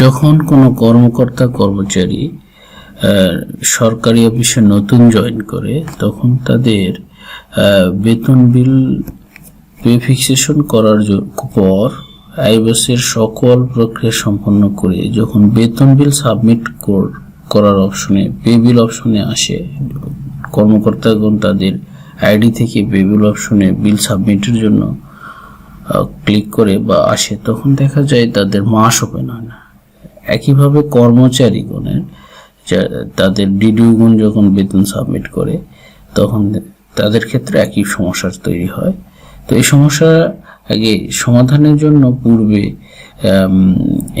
যখন কোনো কর্মকর্তা, কর্মচারী সরকারি অফিসে নতুন জয়েন করে, তখন তাদের বেতন বিল পে ফিক্সেশন করার পর আইবাসের সকল প্রক্রিয়া সম্পন্ন করে যখন বেতন বিল সাবমিট করার অপশনে পে বিল অপশনে আসে, কর্মকর্তাগণ তাদের আইডি থেকে পে বিল অপশনে বিল সাবমিটের জন্য ক্লিক করে বা আসে, তখন দেখা যায় তাদের মাস ওপেন হয় না। একইভাবে কর্মচারীগণের তাদের ডিডিউ গুণ যখন বেতন সাবমিট করে, তখন তাদের ক্ষেত্রে একই সমস্যার তৈরি হয়। তো এই সমস্যা আগে সমাধানের জন্য পূর্বে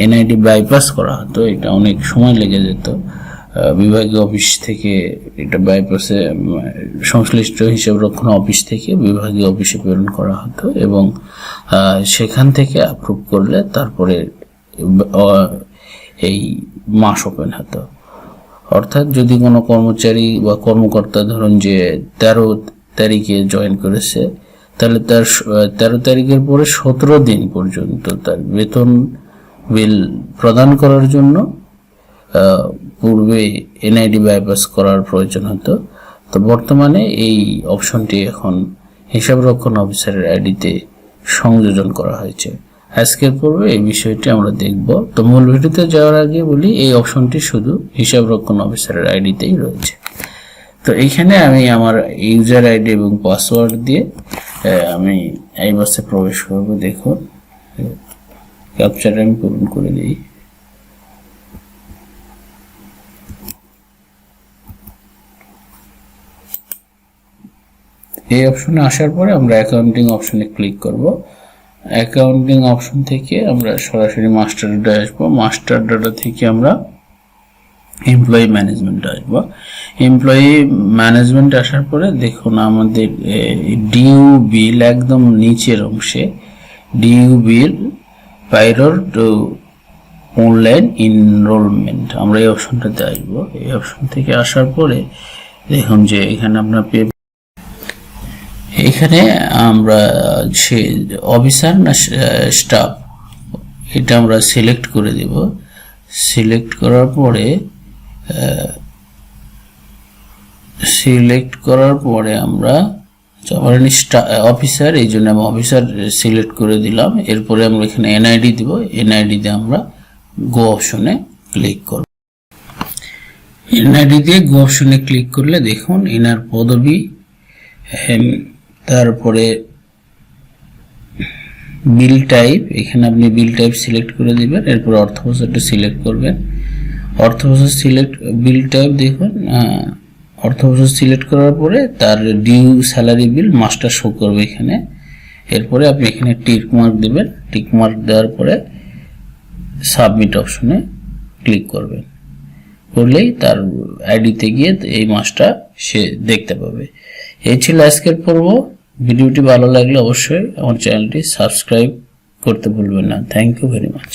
এনআইডি বাইপাস করা হতো, এটা অনেক সময় লেগে যেত। বিভাগীয় অফিস থেকে এটা বাইপাসে সংশ্লিষ্ট হিসাব রক্ষণ অফিস থেকে বিভাগীয় অফিসে প্রেরণ করা হতো এবং সেখান থেকে অ্যাপ্রুভ করলে তারপরে এই মাস ওপেন হতো। অর্থাৎ যদি কোনো কর্মচারী বা কর্মকর্তা ধরুন যে তেরো তারিখে জয়েন করেছে, তাহলে তার তেরো তারিখের পরে সতেরো দিন পর্যন্ত তার বেতন বিল প্রদান করার জন্য পূর্বে এনআইডি বাইপাস করার প্রয়োজন হতো। তো বর্তমানে এই অপশনটি এখন হিসাবরক্ষণ অফিসারের আইডিতে সংযোজন করা হয়েছে। আজকের পর্বে এই বিষয়টি আমরা দেখব। তো মূল ভিডিওতে যাওয়ার আগে বলি, এই অপশনটি শুধু হিসাব রক্ষণ অফিসারের আইডিতেই রয়েছে। তো এইখানে আমি আমার ইউজার আইডি এবং পাসওয়ার্ড দিয়ে আমি এই বাসে প্রবেশ করব, দেখুন। ক্যাপচার আমি পূরণ করে দিই। এই অপশনে আসার পরে আমরা অ্যাকাউন্টিং অপশনে ক্লিক করব। অ্যাকাউন্টিং অপশন থেকে আমরা সরাসরি মাস্টার ডাটা আসব। মাস্টার ডাটা থেকে আমরা এমপ্লয়ি ম্যানেজমেন্ট আসব। এমপ্লয়ি ম্যানেজমেন্ট আসার পরে দেখুন আমাদের ডিউ বিল একদম নিচের অংশে due bill prior to online enrolment আমরা এই অপশনটাতে আসব। এই অপশন থেকে আসার পরে দেখুন যে এখানে আপনার পে এখানে আমরা সে অফিসার না স্টাফ? এটা আমরা সিলেক্ট করে দেব। সিলেক্ট করার পরে সিলেক্ট করার পরে আমরা ধরেন অফিসার, এই জন্য আমি অফিসার সিলেক্ট করে দিলাম। এরপরে আমরা এখানে এনআইডি দিব। এনআইডি দিয়ে আমরা গো অপশনে ক্লিক করব। এনআইডি দিয়ে গো অপশনে ক্লিক করলে দেখুন, এনার পদবি তারপরে বিল টাইপ এখানে আপনি বিল টাইপ সিলেক্ট করে দিবেন, এরপর অর্থ বছরটা সিলেক্ট করবেন। অর্থ বছর সিলেক্ট বিল টাইপ দেখুন অর্থ বছর সিলেক্ট করার পরে তার due salary bill master show করবে এখানে। এরপরে আপনি এখানে টিক মার্ক দিবেন টিক মার্ক দেওয়ার পরে সাবমিট অপশনে ক্লিক করবেন। করলেই তার আইডিতে গিয়ে এই মাসটা সে দেখতে পাবে। এই ছিল আজকের পর্ব। ভিডিওটি ভালো লাগলে অবশ্যই আমার চ্যানেলটি সাবস্ক্রাইব করতে ভুলবেন না। Thank you very much